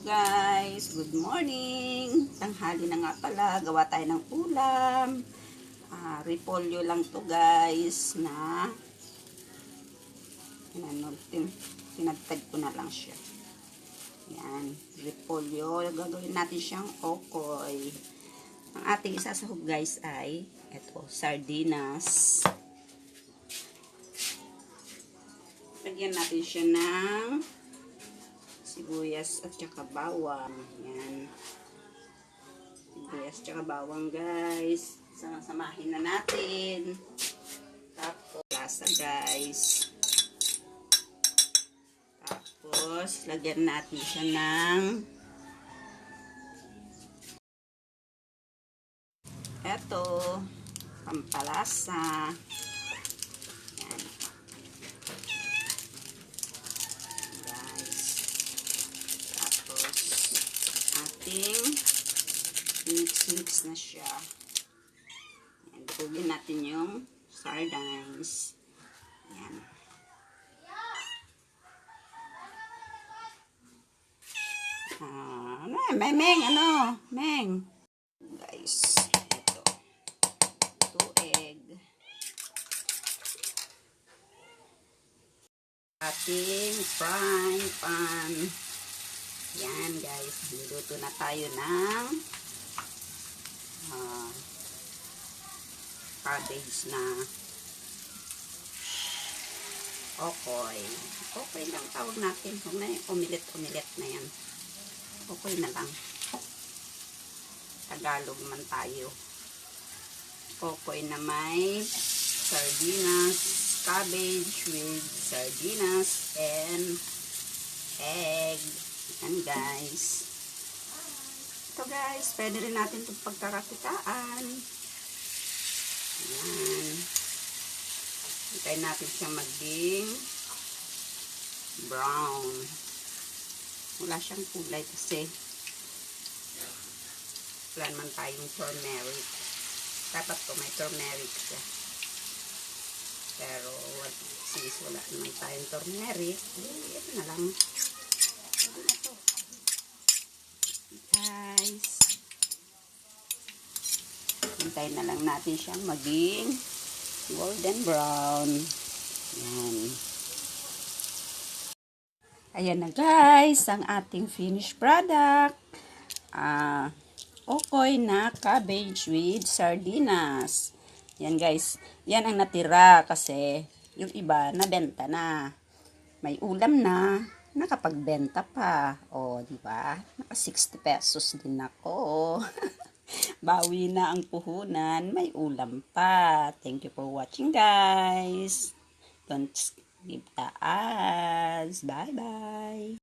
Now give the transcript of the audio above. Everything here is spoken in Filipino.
guys, good morning. Tanghali na nga pala, gawa tayo ng ulam. Ah, repolyo lang to guys na ano, tin, tinagtag ko na lang siya. Yan, repolyo. Gagawin natin siyang okoy. Ang ating isasahog guys ay eto, sardinas. Lagyan natin siya ng sibuyas at saka bawang. Yan. Sibuyas at saka bawang, guys. Sama-samahin na natin. Tapos, lasa, guys. Tapos, lagyan natin siya ng eto, pampalasa. Yan. guys. Tapos, ating mix-mix na siya. Yan, dugugin natin yung sardines. Yan. Ah, ano, may meng, ano, meng. Guys, ito. Two egg. ating frying pan. Yan guys, niluto na tayo ng ah, cabbage na okoy. Okay lang tawag natin. Na yung umilit-umilit na yan. Okay na lang. Tagalog man tayo. Okoy na may sardinas, cabbage with sardinas and egg. Guys. Ito guys, pwede rin natin itong pagkakakitaan. Yan. Hintayin natin siya maging brown. Wala siyang kulay kasi wala naman tayong turmeric. Dapat ko may turmeric siya. Pero, since wala naman tayong turmeric, eh, ito na lang. Ito na to. Guys. Hintayin na lang natin siyang maging golden brown. Yan. Ayan na guys, ang ating finished product. Ah, okoy na cabbage with sardinas. Yan guys, yan ang natira kasi yung iba nabenta na. May ulam na, nakapagbenta pa. O, di ba? Naka 60 pesos din ako. Bawi na ang puhunan, may ulam pa. Thank you for watching guys. Don't skip the ads. Bye-bye.